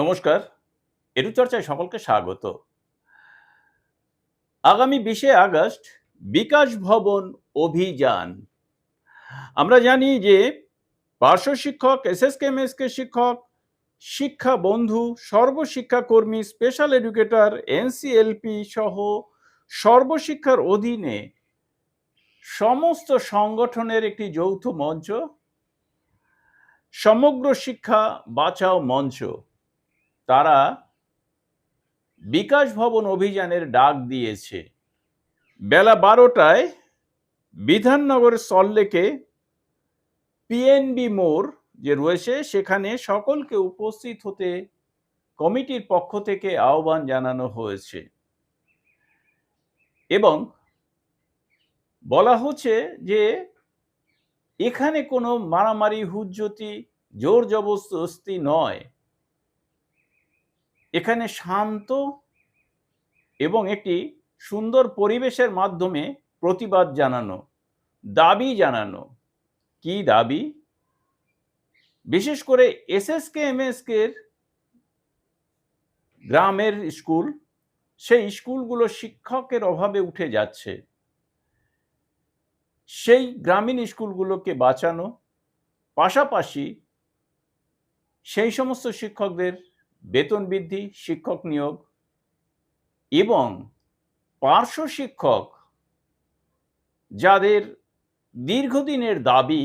নমস্কার এরু চর্চায় সকলকে স্বাগত। আগামী বিশে আগস্ট বিকাশ ভবন অভিযান। আমরা জানি যে পার্শ্ব শিক্ষক এস এস কে শিক্ষক, শিক্ষা বন্ধু, সর্বশিক্ষা কর্মী, স্পেশাল এডুকেটর, এনসিএলপি সহ সর্বশিক্ষার অধীনে সমস্ত সংগঠনের একটি যৌথ মঞ্চ, সমগ্র শিক্ষা বাঁচাও মঞ্চ। তারা বিকাশ ভবন অভিযানের ডাক দিয়েছে। বেলা বারোটায় বিধাননগর সল্লেকে পিএনবি মোড় যে রয়েছে, সেখানে সকলকে উপস্থিত হতে কমিটির পক্ষ থেকে আহ্বান জানানো হয়েছে। এবং বলা হচ্ছে যে, এখানে কোনো মারামারি, হুজ্জতি জোর জবরদস্তি নয়। এখানে শান্ত এবং একটি সুন্দর পরিবেশের মাধ্যমে প্রতিবাদ জানানো, দাবি জানানো। কি দাবি? বিশেষ করে এসএসকে, এমএসকে গ্রামের স্কুল, সেই স্কুলগুলো শিক্ষকের অভাবে উঠে যাচ্ছে। সেই গ্রামীণ স্কুলগুলোকে বাঁচানো, পাশাপাশি সেই সমস্ত শিক্ষকদের বেতন বৃদ্ধি, শিক্ষক নিয়োগ এবং পার্শ্ব শিক্ষক যাদের দীর্ঘদিনের দাবি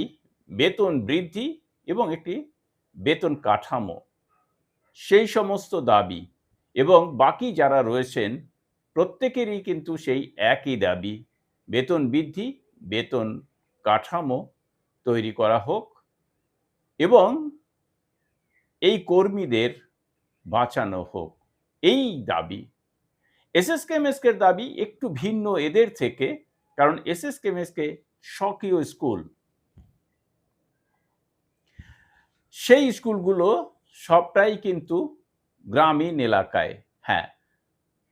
বেতন বৃদ্ধি এবং একটি বেতন কাঠামো, সেই সমস্ত দাবি এবং বাকি যারা রয়েছেন প্রত্যেকেরই কিন্তু সেই একই দাবি, বেতন বৃদ্ধি, বেতন কাঠামো তৈরি করা হোক এবং এই কর্মীদের বাঁচানো হোক। এই দাবি, এসএসকেএমএসকের দাবি একটু ভিন্ন এদের থেকে, কারণ এসএসকেএমএসকে স্বকীয় স্কুল। সেই স্কুলগুলো সবটাই কিন্তু গ্রামীণ এলাকায় হ্যাঁ।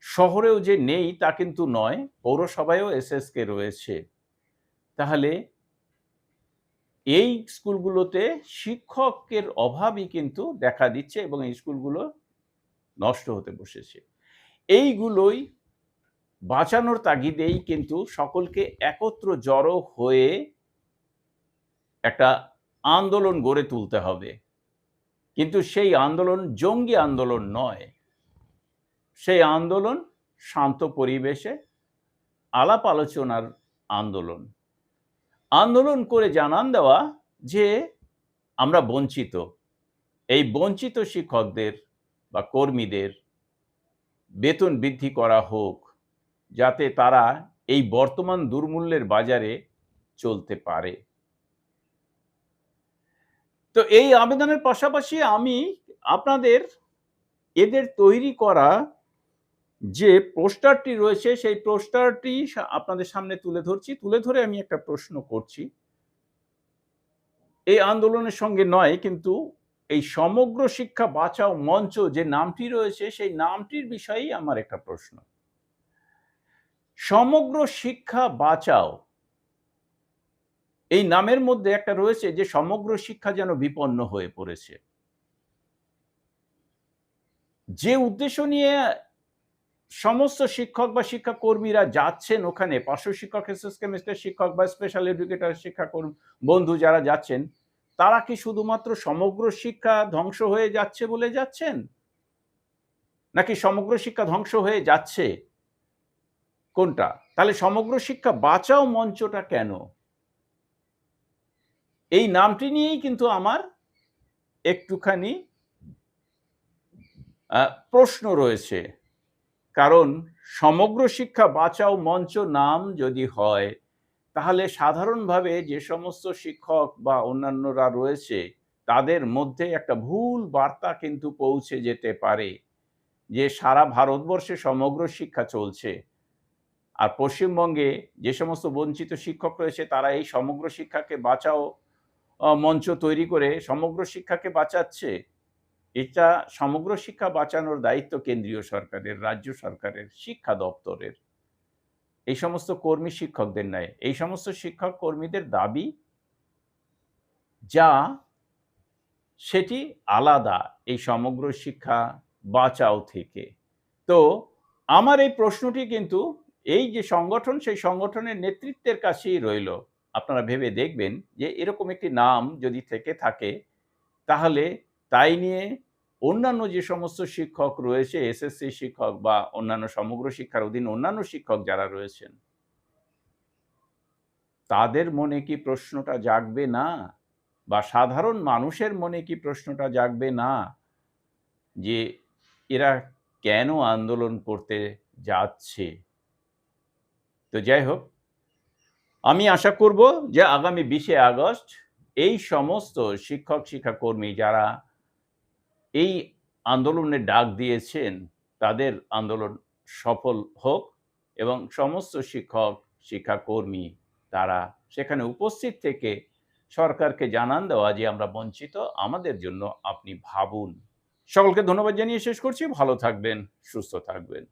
শহরেও যে নেই তা কিন্তু নয়, পৌরসভায়ও এসএসকে রয়েছে। তাহলে এই স্কুলগুলোতে শিক্ষকের অভাবই কিন্তু দেখা দিচ্ছে এবং এই স্কুলগুলো নষ্ট হতে বসেছে। এইগুলোই বাঁচানোর তাগিদেই কিন্তু সকলকে একত্র জড়ো হয়ে একটা আন্দোলন গড়ে তুলতে হবে। কিন্তু সেই আন্দোলন জঙ্গি আন্দোলন নয়। সেই আন্দোলন শান্ত পরিবেশে আলাপ আলোচনার আন্দোলন। আন্দোলন করে জানান দেওয়া যে আমরা বঞ্চিত। এই বঞ্চিত শিক্ষকদের বা কর্মীদের বেতন বৃদ্ধি করা হোক, যাতে তারা এই বর্তমান দুর্মূল্যের বাজারে চলতে পারে। তো এই আবেদনের পাশাপাশি আমি আপনাদের এদের তৈরি করা যে পোস্টারটি রয়েছে, সেই পোস্টারটি আপনাদের সামনে তুলে ধরছি। তুলে ধরে আমি একটা প্রশ্ন করছি। এই আন্দোলনের সঙ্গে নয়, কিন্তু এই সমগ্র শিক্ষা বাঁচাও মঞ্চ যে নামটি রয়েছে, সেই নামটির বিষয়েই আমার একটা প্রশ্ন। সমগ্র শিক্ষা বাঁচাও। এই নামের মধ্যে একটা রয়েছে যে সমগ্র শিক্ষা যেন বিপন্ন হয়ে পড়েছে। যে উদ্দেশ্য নিয়ে সমস্ত শিক্ষক বা শিক্ষা কর্মীরা যাচ্ছেন ওখানে, পার্শ্ব শিক্ষক কেমিস্ট্রি শিক্ষক বা স্পেশাল এডুকেটার শিক্ষা বন্ধু যারা যাচ্ছেন, তারা কি শুধুমাত্র সমগ্র শিক্ষা ধ্বংস হয়ে যাচ্ছে বলে যাচ্ছেন? নাকি সমগ্র শিক্ষা ধ্বংস হয়ে যাচ্ছে? কোনটা? তাহলে সমগ্র শিক্ষা বাঁচাও মঞ্চটা কেন? এই নামটি নিয়েই কিন্তু আমার একটুখানি প্রশ্ন রয়েছে। কারণ সমগ্র শিক্ষা বাঁচাও মঞ্চ নাম যদি হয়, তাহলে সাধারণভাবে যে সমস্ত শিক্ষক বা অন্যান্যরা রয়েছে, তাদের মধ্যে একটা ভুল বার্তা কিন্তু পৌঁছে যেতে পারে, যে সারা ভারতবর্ষে সমগ্র শিক্ষা চলছে। আর পশ্চিমবঙ্গে যে সমস্ত বঞ্চিত শিক্ষক রয়েছে, তারা এই সমগ্র শিক্ষাকে বাঁচাও মঞ্চ তৈরি করে সমগ্র শিক্ষাকে বাঁচাচ্ছে। এটা সমগ্র শিক্ষা বাঁচানোর দায়িত্ব কেন্দ্রীয় সরকারের, রাজ্য সরকারের, শিক্ষা দপ্তরের। এই সমস্ত কর্মী শিক্ষকদের নয় এই সমস্ত শিক্ষক কর্মীদের দাবি যা সেটি আলাদা এই সমগ্র শিক্ষা বাঁচাও থেকে। তো আমার এই প্রশ্নটি কিন্তু এই যে সংগঠন, সেই সংগঠনের নেতৃত্বের কাছেই রইল। আপনারা ভেবে দেখবেন যে এরকম একটি নাম যদি থেকে থাকে, তাহলে তাই নিয়ে অন্যান্য যে সমস্ত শিক্ষক রয়েছে, এসএসসি শিক্ষক বা অন্যান্য সমগ্র শিক্ষার অধীন অন্যান্য শিক্ষক যারা রয়েছেন, তাদের মনে কি প্রশ্নটা জাগবে না? বা সাধারণ মানুষের মনে কি প্রশ্নটা জাগবে না? যে এরা কেন আন্দোলন করতে যাচ্ছে? তো যাই হোক, আমি আশা করব যে আগামী বিশে আগস্ট এই সমস্ত শিক্ষক, শিক্ষাকর্মী যারা এই আন্দোলনে ডাক দিয়েছেন, তাদের আন্দোলন সফল হোক এবং সমস্ত শিক্ষক, শিক্ষাকর্মী তারা সেখানে উপস্থিত থেকে সরকারকে জানান দেওয়া যে আমরা বঞ্চিত, আমাদের জন্য আপনি ভাবুন। সকলকে ধন্যবাদ জানিয়ে শেষ করছি। ভালো থাকবেন, সুস্থ থাকবেন।